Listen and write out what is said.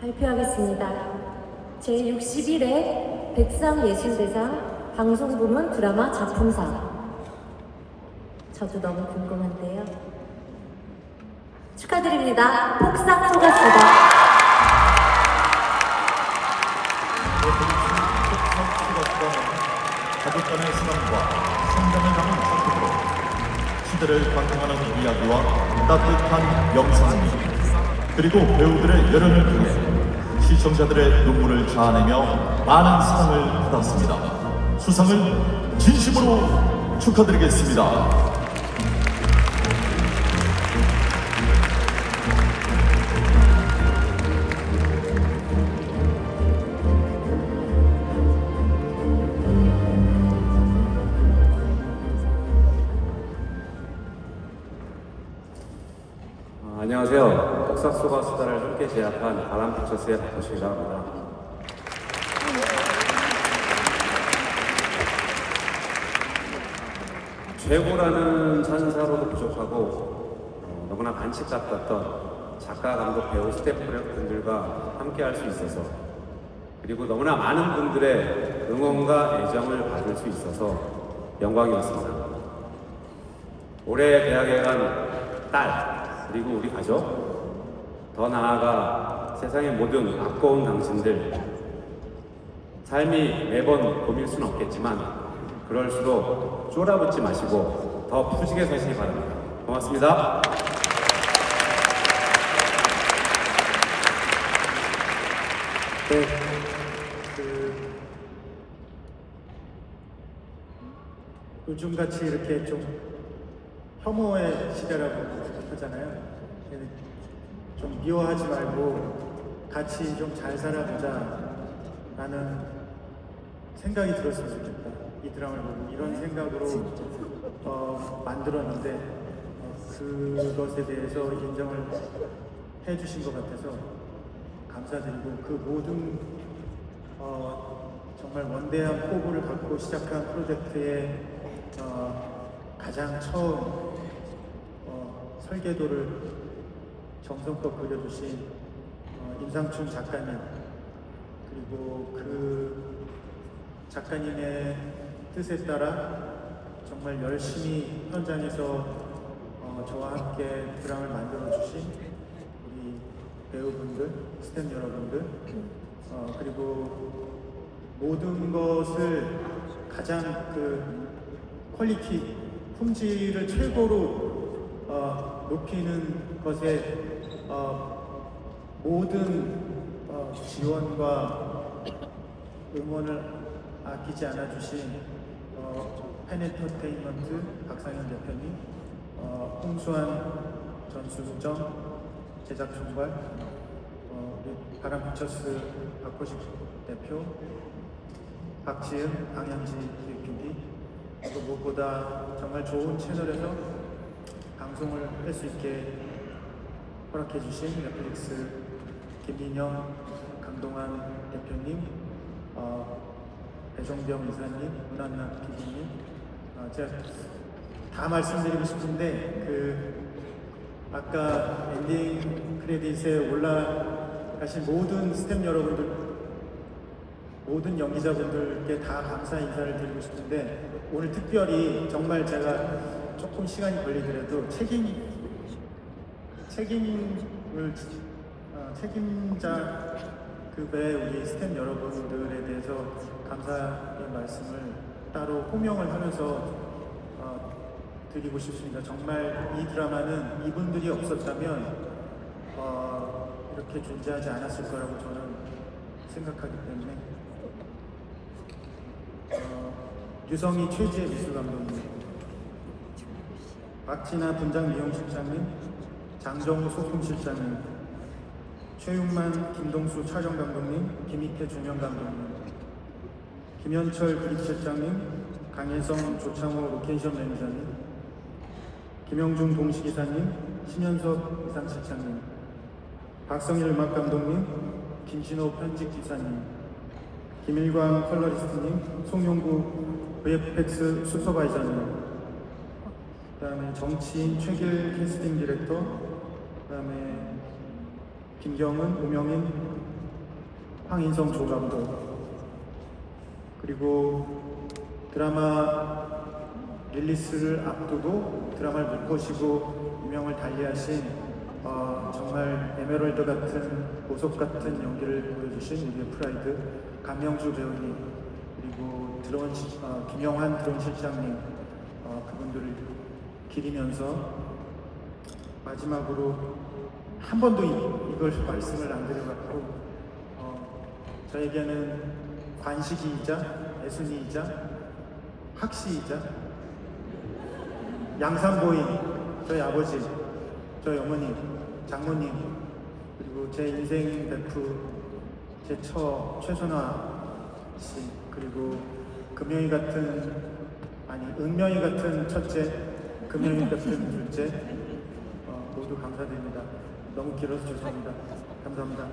발표하겠습니다. 제61회 백상예술대상 방송부문 드라마 작품상. 저도 너무 궁금한데요. 축하드립니다. 폭삭 속았수다. 가족 간의 사랑과 성장을 담은 작품으로 시대를 관통하는 이야기와 따뜻한 영상미 그리고 배우들의 열연을 통해 시청자들의 눈물을 자아내며 많은 사랑을 받았습니다. 수상을 진심으로 축하드리겠습니다. 안녕하세요. 폭삭소가 수다를 함께 제작한 바람픽처스의 박호식이라고 합니다. 최고라는 찬사로도 부족하고 어, 너무나 반칙 같았던 작가, 감독, 배우, 스태프분들과 함께 할 수 있어서 그리고 너무나 많은 분들의 응원과 애정을 받을 수 있어서 영광이었습니다. 올해 대학에 간 딸, 그리고 우리 가족, 더 나아가 세상의 모든 아까운 당신들, 삶이 매번 봄일 수는 없겠지만, 그럴수록 쫄아붙지 마시고 더 푸지게 사시기 바랍니다. 고맙습니다. 네, 그 요즘같이 이렇게 좀 혐오의 시대라고 하잖아요. 좀 미워하지 말고 같이 좀 잘 살아보자 라는 생각이 들었으면 좋겠다. 이 드라마를 보고 이런 생각으로 어, 만들었는데 어, 그것에 대해서 인정을 해주신 것 같아서 감사드리고 그 모든 어, 정말 원대한 포부를 갖고 시작한 프로젝트의 어, 가장 처음 어, 설계도를 정성껏 그려주신 어, 임상춘 작가님 그리고 그 작가님의 뜻에 따라 정말 열심히 현장에서 어, 저와 함께 드라마를 만들어 주신 우리 배우분들, 스태프 여러분들, 어, 그리고 모든 것을 가장 그 퀄리티, 품질을 최고로 어, 높이는 것에 어, 모든 어, 지원과 응원을 아끼지 않아 주신 어, 펜엔터테인먼트 박상현 대표님, 어, 홍수환 전수정 제작 총괄, 어, 우리 바람피처스 박호식 대표, 박지은 방향지 기획PD, 그리고 무엇보다 정말 좋은 채널에서 방송을 할 수 있게 허락해 주신 넷플릭스 김민영, 강동환 대표님, 어, 배종병 이사님, 문한남 PD님, 어, 제가 다 말씀드리고 싶은데 그 아까 엔딩 크레딧에 올라가신 모든 스태프 여러분들, 모든 연기자분들께 다 감사 인사를 드리고 싶은데 오늘 특별히 정말 제가 조금 시간이 걸리더라도 책임 책임을 어, 책임자 급의 우리 스태프 여러분들에 대해서 감사의 말씀을 따로 호명을 하면서 어, 드리고 싶습니다. 정말 이 드라마는 이분들이 없었다면 어, 이렇게 존재하지 않았을 거라고 저는 생각하기 때문에 어, 유성희 최지혜 미술 감독님, 박진아 분장 미용실장님, 장정우 소품실장님, 최윤만 김동수 촬영 감독님, 김익태 조명감독님, 김현철 그립실장님, 강혜성 조창호 로케이션 매니저님, 김영중 동시기사님, 심현석 이상실장님, 박성일 음악 감독님, 김신호 편집기사님, 김일광 컬러리스트님, 송용구 VFX 슈퍼바이저님, 그다음에 정치인 최길 캐스팅 디렉터, 그다음에 김경은, 우명인, 황인성 조감독, 그리고 드라마 릴리스를 앞두고 드라마를 못 보시고 유명을 달리하신 어, 정말 에메랄드 같은 보석 같은 연기를 보여주신 우리의 프라이드 강명주 배우님 그리고 드론 시- 어, 김영환 드론 실장님 어, 그분들을 기리면서 마지막으로 한 번도 이, 이걸 말씀을 안 드려갖고 어, 저에게는 관식이이자 애순이이자 학시이자 양산보인 저희 아버지, 저희 어머니, 장모님 그리고 제 인생 베프 제 처 최선화 씨 그리고 금명이 같은 아니 은명이 같은 첫째, 금명이 같은 둘째 어, 모두 감사드립니다. 너무 길어서 죄송합니다. 감사합니다.